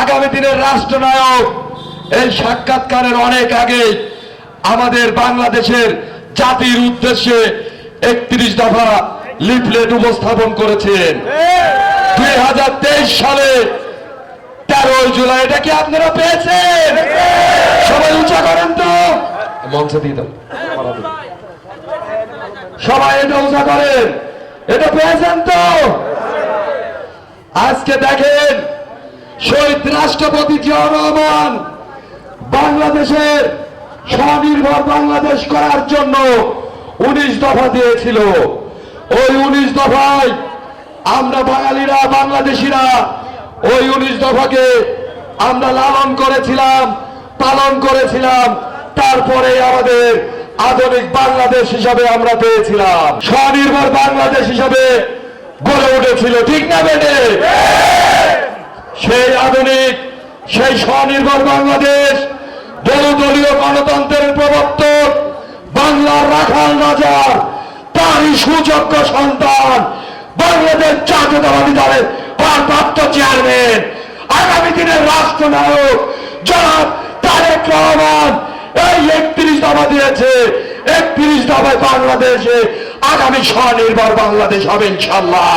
আগামী দিনের রাষ্ট্রনায়ক, এই সাক্ষাৎকারের অনেক আগে আমাদের বাংলাদেশের জাতির উদ্দেশ্যে একত্রিশ দফা লিফলেট উপস্থাপন করেছেন। দুই হাজার তেইশ সালে তেরোই জুলাই, এটা কি আপনারা পেয়েছেন? সবাই উঁচা করেন তো। মঞ্চে দিয়ে দাও। সবাই এটা উঁচা করেন। এটা পেয়েছেন তো? আজকে দেখেন শহীদ রাষ্ট্রপতি জিয়া রহমান, বাংলাদেশের স্বনির্ভর বাংলাদেশ করার জন্য উনিশ দফা দিয়েছিল। ওই উনিশ দফায় আমরা বাঙালিরা, বাংলাদেশিরা ওই উনিশ দফাকে আমরা লালন করেছিলাম, পালন করেছিলাম, তারপরে আমাদের আধুনিক বাংলাদেশ হিসাবে আমরা পেয়েছিলাম। স্বনির্ভর বাংলাদেশ হিসাবে গড়ে উঠেছিল, ঠিক না বেটে? সেই আধুনিক, সেই স্বনির্ভর বাংলাদেশ বহুদলীয় গণতন্ত্রের প্রবর্তক, বাংলার রাখাল রাজার, তারই সুযোগ্য সন্তান, বাংলাদেশ জাতীয়তাবাদী দলের ভারপ্রাপ্ত চেয়ারম্যান, আগামী দিনের রাষ্ট্রনায়ক জনাব তারেক রহমান এই একত্রিশ দফা দিয়েছে। একত্রিশ দফায় বাংলাদেশে আগামী স্বনির্ভর বাংলাদেশ হবে ইনশাল্লাহ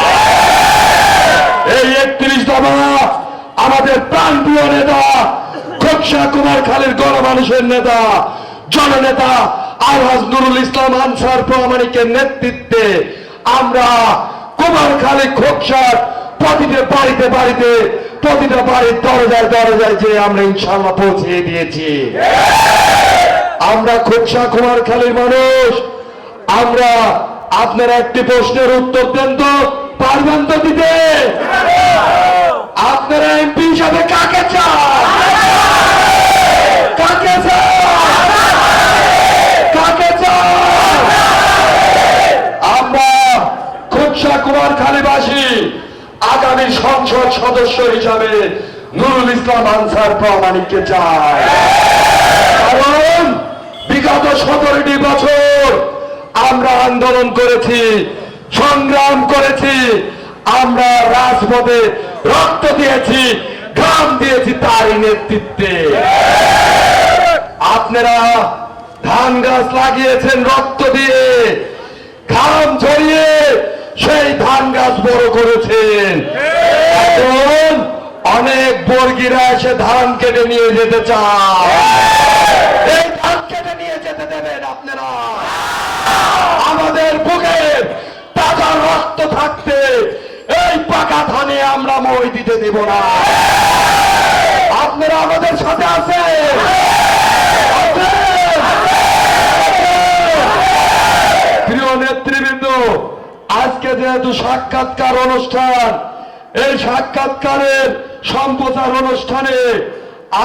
এই একত্রিশ দফা আমাদের প্রাণপ্রিয় নেতা, খোকসা কুমার খালের গণমানুষের নেতা, জননেতা আলহাজ নুরুল ইসলাম আনসার প্রামাণিকের নেতৃত্বে আমরা কুমার খালি খোকসার প্রতিটা বাড়িতে বাড়িতে, প্রতিটা বাড়ির দরজায় দরজায় যে আমরা ইনশাল্লাহ পৌঁছে দিয়েছি। আমরা খোকসা কুমার খালির মানুষ। আমরা আপনারা একটি প্রশ্নের উত্তর দেন তো, পারবেন তো দিতে? আপনারা এমপি হিসাবে কাকে কাকে কাকে আমরা খুবসা কুমার খালিবাসী আগামী সংসদ সদস্য হিসাবে নুরুল ইসলাম আনসার প্রামাণিককে চাই। কারণ বিগত সতেরোটি বছর আমরা আন্দোলন করেছি, সংগ্রাম করেছি, আমরা রাজপথে রক্ত দিয়েছি, ঘাম দিয়েছি তারই নেতৃত্বে। আপনারা ধান গাছ লাগিয়েছেন রক্ত দিয়ে, ঘাম ঝরিয়ে সেই ধান গাছ বড় করেছেন। এখন অনেক বর্গীরা এসে ধান কেটে নিয়ে যেতে চায়। এই ধান কেটে নিয়ে যেতে দেবেন আপনারা। আমাদের বুকে তাজা রক্ত থাকতে এই পাকা ধানে আমরা দিতে দেব না। আপনারা আমাদের সাথে আছেন। প্রিয় নেতৃবৃন্দ, আজকে যেহেতু সাক্ষাৎকার অনুষ্ঠান, এই সাক্ষাৎকারের সম্প্রচার অনুষ্ঠানে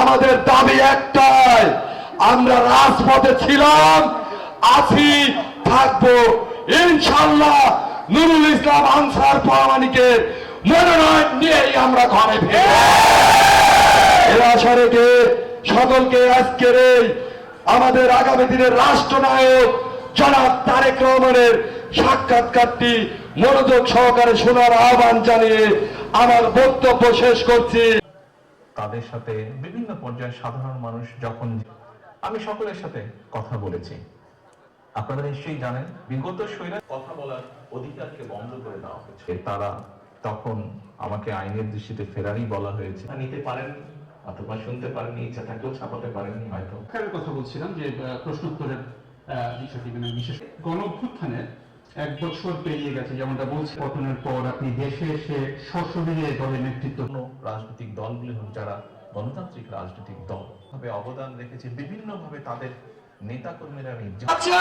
আমাদের দাবি একটাই, আমরা রাজপথে ছিলাম, আছি, থাকব। ইনশাল্লাহ নুরুল ইসলাম আনসার প্রামাণিকের মনোনয়ন নিয়েই আমরা ঘরে ফিরে এর সকলকে আজকের এই আমাদের আগামী দিনের রাষ্ট্রনায়ক জনাব তারেক রহমানের সাক্ষাৎকারটি মনোযোগ সহকারে শোনার আহ্বান জানিয়ে আমার বক্তব্য শেষ করছি। তাদের সাথে বিভিন্ন পর্যায়ে সাধারণ মানুষ যখন আমি সকলের সাথে কথা বলেছি। আপনারা নিশ্চয়ই জানেন বিগত শৈলা কথা বলার অধিকারকে বন্ধ করে দেওয়া হয়েছে। তারা তখন আমাকে আইনের দৃষ্টিতে ফেরারই বলা হয়েছে। নিতে পারেননি অথবা শুনতে পারেননি ইচ্ছা থাকলেও ছাপাতে পারেননি হয়তো। কথা বলছিলাম যে প্রশ্নোত্তরের বিষয়টি মানে বিশেষ গণ এক বছর পেরিয়ে গেছে যেমনটা বলছে পতনের পর আপনি দেশে এসে সশরীরে দলের নেতৃত্ব রাজনৈতিক দলগুলি হোক যারা গণতান্ত্রিক রাজনৈতিক দল ভাবে অবদান রেখেছে বিভিন্ন ভাবে তাদের নেতা কর্মীরা নির্যাতন নেত্রী